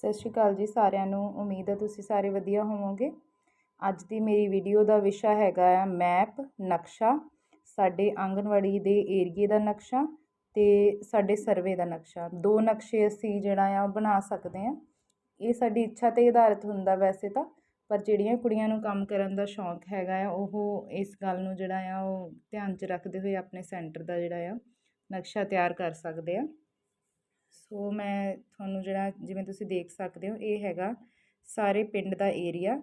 ਸਤਿ ਸ਼੍ਰੀ ਅਕਾਲ ਜੀ ਸਾਰਿਆਂ ਨੂੰ, ਉਮੀਦ ਹੈ ਤੁਸੀਂ ਸਾਰੇ ਵਧੀਆ ਹੋਵੋਗੇ। ਅੱਜ ਦੀ ਮੇਰੀ ਵੀਡੀਓ ਦਾ ਵਿਸ਼ਾ ਹੈਗਾ ਆ ਮੈਪ, ਨਕਸ਼ਾ, ਸਾਡੇ ਆਂਗਣਵਾੜੀ ਦੇ ਏਰੀਏ ਦਾ ਨਕਸ਼ਾ ਤੇ ਸਾਡੇ ਸਰਵੇ ਦਾ ਨਕਸ਼ਾ। ਦੋ ਨਕਸ਼ੇ ਅਸੀਂ ਜਿਹੜਾ ਆ ਉਹ ਬਣਾ ਸਕਦੇ ਆ ਇਹ ਸਾਡੀ ਇੱਛਾ ਤੇ ਆਧਾਰਿਤ ਹੁੰਦਾ ਵੈਸੇ ਤਾਂ, ਪਰ ਜਿਹੜੀਆਂ ਕੁੜੀਆਂ ਨੂੰ ਕੰਮ ਕਰਨ ਦਾ ਸ਼ੌਂਕ ਹੈਗਾ ਆ, ਉਹ ਇਸ ਗੱਲ ਨੂੰ ਜਿਹੜਾ ਆ ਉਹ ਧਿਆਨ 'ਚ ਰੱਖਦੇ ਹੋਏ ਆਪਣੇ ਸੈਂਟਰ ਦਾ ਜਿਹੜਾ ਆ ਨਕਸ਼ਾ ਤਿਆਰ ਕਰ ਸਕਦੇ ਆ। ਸੋ ਮੈਂ ਤੁਹਾਨੂੰ ਜਿਹੜਾ ਜਿਵੇਂ ਤੁਸੀਂ ਦੇਖ ਸਕਦੇ ਹੋ, ਇਹ ਹੈਗਾ ਸਾਰੇ ਪਿੰਡ ਦਾ ਏਰੀਆ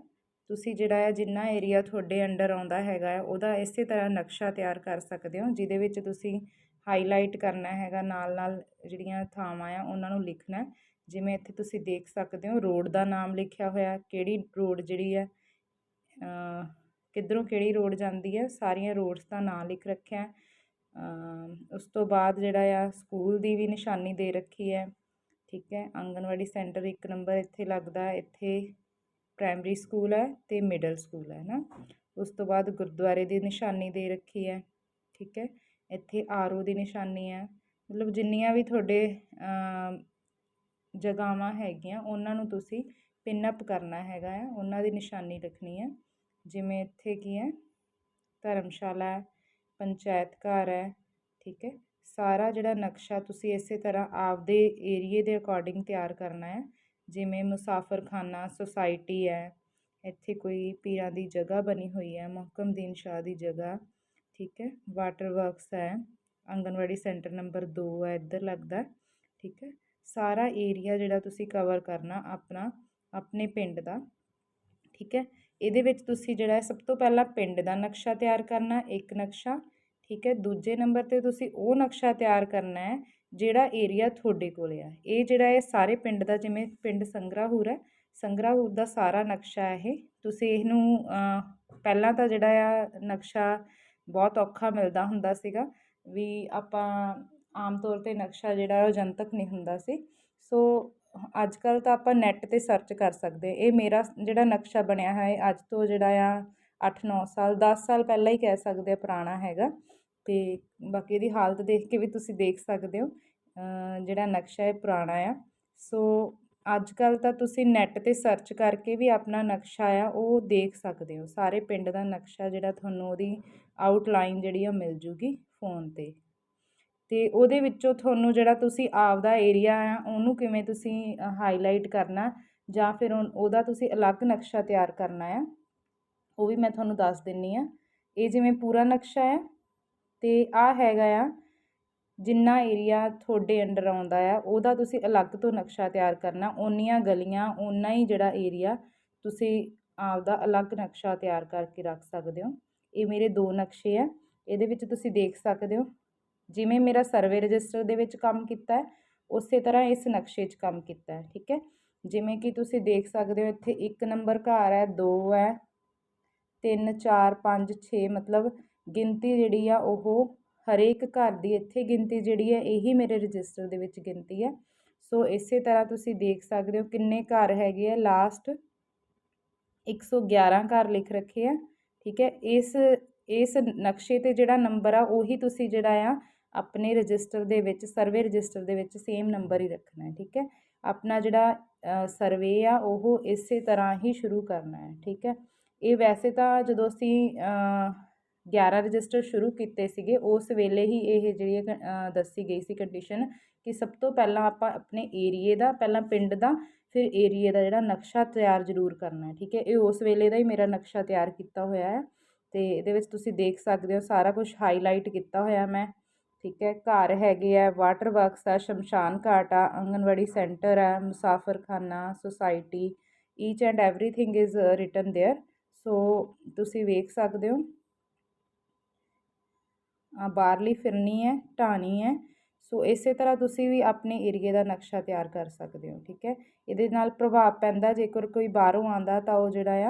ਤੁਸੀਂ ਜਿਹੜਾ ਹੈ ਜਿੰਨਾ ਏਰੀਆ ਤੁਹਾਡੇ ਅੰਡਰ ਆਉਂਦਾ ਹੈਗਾ ਹੈ ਉਹਦਾ ਇਸੇ ਤਰ੍ਹਾਂ ਨਕਸ਼ਾ ਤਿਆਰ ਕਰ ਸਕਦੇ ਹੋ, ਜਿਹਦੇ ਵਿੱਚ ਤੁਸੀਂ ਹਾਈਲਾਈਟ ਕਰਨਾ ਹੈਗਾ ਨਾਲ ਨਾਲ ਜਿਹੜੀਆਂ ਥਾਵਾਂ ਆ, ਉਹਨਾਂ ਨੂੰ ਲਿਖਣਾ। ਜਿਵੇਂ ਇੱਥੇ ਤੁਸੀਂ ਦੇਖ ਸਕਦੇ ਹੋ, ਰੋਡ ਦਾ ਨਾਮ ਲਿਖਿਆ ਹੋਇਆ, ਕਿਹੜੀ ਰੋਡ ਜਿਹੜੀ ਹੈ ਕਿੱਧਰੋਂ ਕਿਹੜੀ ਰੋਡ ਜਾਂਦੀ ਹੈ ਸਾਰੀਆਂ ਰੋਡਸ ਦਾ ਨਾਮ ਲਿਖ ਰੱਖਿਆ। ਉਸ ਤੋਂ ਬਾਅਦ ਜਿਹੜਾ ਆ, ਸਕੂਲ ਦੀ ਵੀ ਨਿਸ਼ਾਨੀ ਦੇ ਰੱਖੀ ਹੈ, ਠੀਕ ਹੈ। ਆਂਗਨਵਾੜੀ ਸੈਂਟਰ ਇੱਕ ਨੰਬਰ ਇੱਥੇ ਲੱਗਦਾ, ਇੱਥੇ ਪ੍ਰਾਇਮਰੀ ਸਕੂਲ ਹੈ ਤੇ ਮਿਡਲ ਸਕੂਲ ਹੈ ਨਾ। ਉਸ ਤੋਂ ਬਾਅਦ ਗੁਰਦੁਆਰੇ ਦੀ ਨਿਸ਼ਾਨੀ ਦੇ ਰੱਖੀ ਹੈ, ਠੀਕ ਹੈ। ਇੱਥੇ ਆਰਓ ਦੀ ਨਿਸ਼ਾਨੀ ਹੈ। ਮਤਲਬ ਜਿੰਨੀਆਂ ਵੀ ਤੁਹਾਡੇ ਜਗ੍ਹਾਵਾਂ ਹੈਗੀਆਂ, ਉਹਨਾਂ ਨੂੰ ਤੁਸੀਂ ਪਿੰਨ ਅਪ ਕਰਨਾ ਹੈਗਾ ਆ, ਉਹਨਾਂ ਦੀ ਨਿਸ਼ਾਨੀ ਰੱਖਣੀ ਹੈ। ਜਿਵੇਂ ਇੱਥੇ ਕੀ ਹੈ, ਧਰਮਸ਼ਾਲਾ ਪੰਚਾਇਤ ਘਰ ਹੈ, ਠੀਕ ਹੈ। ਸਾਰਾ ਜਿਹੜਾ ਨਕਸ਼ਾ ਤੁਸੀਂ ਇਸੇ ਤਰ੍ਹਾਂ ਆਪਦੇ ਏਰੀਏ ਦੇ ਅਕੋਰਡਿੰਗ ਤਿਆਰ ਕਰਨਾ ਹੈ। ਜਿਵੇਂ ਮੁਸਾਫਰਖਾਨਾ ਸੁਸਾਇਟੀ ਹੈ, ਇੱਥੇ ਕੋਈ ਪੀਰਾਂ ਦੀ ਜਗ੍ਹਾ ਬਣੀ ਹੋਈ ਹੈ, ਮੁਹਕਮਦੀਨ ਸ਼ਾਹ ਦੀ ਜਗ੍ਹਾ, ਠੀਕ ਹੈ। ਵਾਟਰ ਵਰਕਸ ਹੈ, ਆਂਗਨਵਾੜੀ ਸੈਂਟਰ ਨੰਬਰ 2 ਹੈ, ਇੱਧਰ ਲੱਗਦਾ, ਠੀਕ ਹੈ। ਸਾਰਾ ਏਰੀਆ ਜਿਹੜਾ ਤੁਸੀਂ ਕਵਰ ਕਰਨਾ ਆਪਣਾ, ਆਪਣੇ ਪਿੰਡ ਦਾ, ਠੀਕ ਹੈ। ਇਹਦੇ ਵਿੱਚ ਤੁਸੀਂ ਜਿਹੜਾ ਸਭ ਤੋਂ ਪਹਿਲਾਂ ਪਿੰਡ ਦਾ ਨਕਸ਼ਾ ਤਿਆਰ ਕਰਨਾ, ਇੱਕ ਨਕਸ਼ਾ, ਠੀਕ ਹੈ। ਦੂਜੇ ਨੰਬਰ ਤੇ ਤੁਸੀਂ ਉਹ ਨਕਸ਼ਾ ਤਿਆਰ ਕਰਨਾ ਹੈ, ਜਿਹੜਾ ਏਰੀਆ ਤੁਹਾਡੇ ਕੋਲ ਆ। ਇਹ ਜਿਹੜਾ ਹੈ ਸਾਰੇ ਪਿੰਡ ਦਾ, ਜਿਵੇਂ ਪਿੰਡ ਸੰਗਰਾਹੂਰ ਹੈ, ਸੰਗਰਾਹੂਰ ਦਾ ਸਾਰਾ ਨਕਸ਼ਾ ਇਹ। ਤੁਸੀਂ ਇਹਨੂੰ ਪਹਿਲਾਂ ਤਾਂ ਜਿਹੜਾ ਆ, ਨਕਸ਼ਾ ਬਹੁਤ ਔਖਾ ਮਿਲਦਾ ਹੁੰਦਾ ਸੀਗਾ ਵੀ ਆਪਾਂ ਆਮ ਤੌਰ ਤੇ ਨਕਸ਼ਾ ਜਿਹੜਾ ਉਹ ਜਨਤਕ ਨਹੀਂ ਹੁੰਦਾ ਸੀ। ਸੋ ਅੱਜ ਕੱਲ੍ਹ ਤਾਂ ਆਪਾਂ ਨੈੱਟ ਤੇ ਸਰਚ ਕਰ ਸਕਦੇ। ਇਹ ਮੇਰਾ ਜਿਹੜਾ ਨਕਸ਼ਾ ਬਣਿਆ ਹੈ, ਅੱਜ ਤੋਂ ਜਿਹੜਾ ਆ 8-9 ਸਾਲ, ਦਸ ਸਾਲ ਪਹਿਲਾਂ ਹੀ ਕਹਿ ਸਕਦੇ ਆ ਪੁਰਾਣਾ ਹੈਗਾ। ਅਤੇ ਬਾਕੀ ਇਹਦੀ ਹਾਲਤ ਦੇਖ ਕੇ ਵੀ ਤੁਸੀਂ ਦੇਖ ਸਕਦੇ ਹੋ ਜਿਹੜਾ ਨਕਸ਼ਾ ਹੈ ਪੁਰਾਣਾ ਆ। ਸੋ ਅੱਜ ਕੱਲ੍ਹ ਤਾਂ ਤੁਸੀਂ ਨੈੱਟ ਤੇ ਸਰਚ ਕਰਕੇ ਵੀ ਆਪਣਾ ਨਕਸ਼ਾ ਆ, ਉਹ ਦੇਖ ਸਕਦੇ ਹੋ। ਸਾਰੇ ਪਿੰਡ ਦਾ ਨਕਸ਼ਾ ਜਿਹੜਾ ਤੁਹਾਨੂੰ ਉਹਦੀ ਆਊਟਲਾਈਨ ਜਿਹੜੀ ਆ ਮਿਲ ਜੂਗੀ ਫੋਨ ਤੇ। ਅਤੇ ਉਹਦੇ ਵਿੱਚੋਂ ਤੁਹਾਨੂੰ ਜਿਹੜਾ ਤੁਸੀਂ ਆਪਦਾ ਏਰੀਆ ਆ, ਉਹਨੂੰ ਕਿਵੇਂ ਤੁਸੀਂ ਹਾਈਲਾਈਟ ਕਰਨਾ, ਜਾਂ ਫਿਰ ਉਹਦਾ ਤੁਸੀਂ ਅਲੱਗ ਨਕਸ਼ਾ ਤਿਆਰ ਕਰਨਾ ਆ, ਉਹ ਵੀ ਮੈਂ ਤੁਹਾਨੂੰ ਦੱਸ ਦਿੰਨੀ ਆ। ਇਹ ਜਿਵੇਂ ਪੂਰਾ ਨਕਸ਼ਾ ਹੈ ਅਤੇ ਆਹ ਹੈਗਾ ਆ, ਜਿੰਨਾ ਏਰੀਆ ਤੁਹਾਡੇ ਅੰਡਰ ਆਉਂਦਾ ਆ, ਉਹਦਾ ਤੁਸੀਂ ਅਲੱਗ ਤੋਂ ਨਕਸ਼ਾ ਤਿਆਰ ਕਰਨਾ, ਓਨੀਆਂ ਗਲੀਆਂ, ਓਨਾ ਹੀ ਜਿਹੜਾ ਏਰੀਆ ਤੁਸੀਂ ਆਪਦਾ ਅਲੱਗ ਨਕਸ਼ਾ ਤਿਆਰ ਕਰਕੇ ਰੱਖ ਸਕਦੇ ਹੋ। ਇਹ ਮੇਰੇ ਦੋ ਨਕਸ਼ੇ ਆ, ਇਹਦੇ ਵਿੱਚ ਤੁਸੀਂ ਦੇਖ ਸਕਦੇ ਹੋ। ਜਿਵੇਂ ਮੇਰਾ ਸਰਵੇ ਰਜਿਸਟਰ ਦੇ ਵਿੱਚ ਕੰਮ ਕੀਤਾ ਉਸੇ ਤਰ੍ਹਾਂ ਇਸ ਨਕਸ਼ੇ 'ਚ ਕੰਮ ਕੀਤਾ ਠੀਕ ਹੈ? ਜਿਵੇਂ ਕਿ ਤੁਸੀਂ ਦੇਖ ਸਕਦੇ ਹੋ, ਇੱਥੇ ਇੱਕ ਨੰਬਰ ਘਰ ਹੈ, ਦੋ ਹੈ 3 4 5 6 ਮਤਲਬ ਗਿਣਤੀ ਜਿਹੜੀ ਆ ਉਹ ਹਰੇਕ ਘਰ ਦੀ ਇੱਥੇ ਗਿਣਤੀ ਜਿਹੜੀ ਹੈ, ਇਹੀ ਮੇਰੇ ਰਜਿਸਟਰ ਦੇ ਵਿੱਚ ਗਿਣਤੀ ਹੈ। ਸੋ ਇਸੇ ਤਰ੍ਹਾਂ ਤੁਸੀਂ ਦੇਖ ਸਕਦੇ ਹੋ ਕਿੰਨੇ ਘਰ ਹੈਗੇ ਆ, ਲਾਸਟ 111 ਘਰ ਲਿਖ ਰੱਖੇ ਆ, ਠੀਕ ਹੈ? ਇਸ ਇਸ ਨਕਸ਼ੇ ਤੇ ਜਿਹੜਾ ਨੰਬਰ ਆ, ਉਹੀ ਤੁਸੀਂ ਜਿਹੜਾ ਆ ਆਪਣੇ ਰਜਿਸਟਰ ਦੇ ਵਿੱਚ, ਸਰਵੇ ਰਜਿਸਟਰ ਦੇ ਵਿੱਚ ਸੇਮ ਨੰਬਰ ਹੀ ਰੱਖਣਾ ਠੀਕ ਹੈ? ਆਪਣਾ ਜਿਹੜਾ ਸਰਵੇ ਆ, ਉਹ ਇਸੇ ਤਰ੍ਹਾਂ ਹੀ ਸ਼ੁਰੂ ਕਰਨਾ ਹੈ, ਠੀਕ ਹੈ? ਇਹ ਵੈਸੇ ਤਾਂ ਜਦੋਂ ਅਸੀਂ 11 ਰਜਿਸਟਰ ਸ਼ੁਰੂ ਕੀਤੇ ਸੀਗੇ, ਉਸ ਵੇਲੇ ਹੀ ਇਹ ਜਿਹੜੀ ਦੱਸੀ ਗਈ ਸੀ ਕੰਡੀਸ਼ਨ ਕਿ ਸਭ ਤੋਂ ਪਹਿਲਾਂ ਆਪਾਂ ਆਪਣੇ ਏਰੀਏ ਦਾ, ਪਹਿਲਾਂ ਪਿੰਡ ਦਾ, ਫਿਰ ਏਰੀਏ ਦਾ ਜਿਹੜਾ ਨਕਸ਼ਾ ਤਿਆਰ ਜ਼ਰੂਰ ਕਰਨਾ ਠੀਕ ਹੈ? ਇਹ ਉਸ ਵੇਲੇ ਦਾ ਹੀ ਮੇਰਾ ਨਕਸ਼ਾ ਤਿਆਰ ਕੀਤਾ ਹੋਇਆ ਹੈ ਤੇ ਇਹਦੇ ਵਿੱਚ ਤੁਸੀਂ ਦੇਖ ਸਕਦੇ ਹੋ ਸਾਰਾ ਕੁਝ ਹਾਈਲਾਈਟ ਕੀਤਾ ਹੋਇਆ ਮੈਂ। ਠੀਕ ਹੈ ਘਰ ਹੈਗੇ ਆ ਵਾਟਰ ਵਰਕਸ ਆ ਸ਼ਮਸ਼ਾਨ ਘਾਟ ਆ ਆਂਗਨਵਾੜੀ ਸੈਂਟਰ ਆ ਮੁਸਾਫਰਖਾਨਾ society each and everything is written there so ਤੁਸੀਂ ਵੇਖ ਸਕਦੇ ਹੋ ਬਾਹਰਲੀ ਫਿਰਨੀ ਹੈ ਢਾਣੀ ਹੈ ਸੋ ਇਸੇ ਤਰ੍ਹਾਂ ਤੁਸੀਂ ਵੀ ਆਪਣੇ ਏਰੀਏ ਦਾ ਨਕਸ਼ਾ ਤਿਆਰ ਕਰ ਸਕਦੇ ਹੋ ਠੀਕ ਹੈ ਇਹਦੇ ਨਾਲ ਪ੍ਰਭਾਵ ਪੈਂਦਾ ਜੇਕਰ ਕੋਈ ਬਾਹਰੋਂ ਆਂਦਾ ਤਾਂ ਉਹ ਜਿਹੜਾ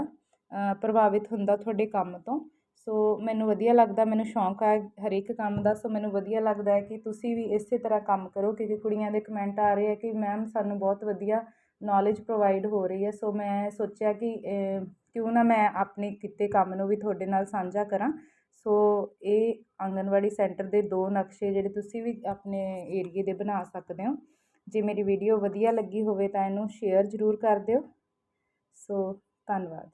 ਆ ਪ੍ਰਭਾਵਿਤ ਹੁੰਦਾ ਤੁਹਾਡੇ ਕੰਮ ਤੋਂ ਸੋ ਮੈਨੂੰ ਵਧੀਆ ਲੱਗਦਾ, ਮੈਨੂੰ ਸ਼ੌਂਕ ਹੈ ਹਰੇਕ ਕੰਮ ਦਾ, ਸੋ ਮੈਨੂੰ ਵਧੀਆ ਲੱਗਦਾ ਕਿ ਤੁਸੀਂ ਵੀ ਇਸੇ ਤਰ੍ਹਾਂ ਕੰਮ ਕਰੋ, ਕਿਉਂਕਿ ਕੁੜੀਆਂ ਦੇ ਕਮੈਂਟ ਆ ਰਹੇ ਆ ਕਿ ਮੈਮ ਸਾਨੂੰ ਬਹੁਤ ਵਧੀਆ ਨੌਲੇਜ ਪ੍ਰੋਵਾਈਡ ਹੋ ਰਹੀ ਹੈ। ਸੋ ਮੈਂ ਸੋਚਿਆ ਕਿ ਕਿਉਂ ਨਾ ਮੈਂ ਆਪਣੇ ਕਿਤੇ ਕੰਮ ਨੂੰ ਵੀ ਤੁਹਾਡੇ ਨਾਲ ਸਾਂਝਾ ਕਰਾਂ। ਸੋ ਇਹ ਆਂਗਨਵਾੜੀ ਸੈਂਟਰ ਦੇ ਦੋ ਨਕਸ਼ੇ ਜਿਹੜੇ ਤੁਸੀਂ ਵੀ ਆਪਣੇ ਏਰੀਏ ਦੇ ਬਣਾ ਸਕਦੇ ਹੋ। ਜੇ ਮੇਰੀ ਵੀਡੀਓ ਵਧੀਆ ਲੱਗੀ ਹੋਵੇ ਤਾਂ ਇਹਨੂੰ ਸ਼ੇਅਰ ਜ਼ਰੂਰ ਕਰ ਦਿਓ। ਸੋ ਧੰਨਵਾਦ।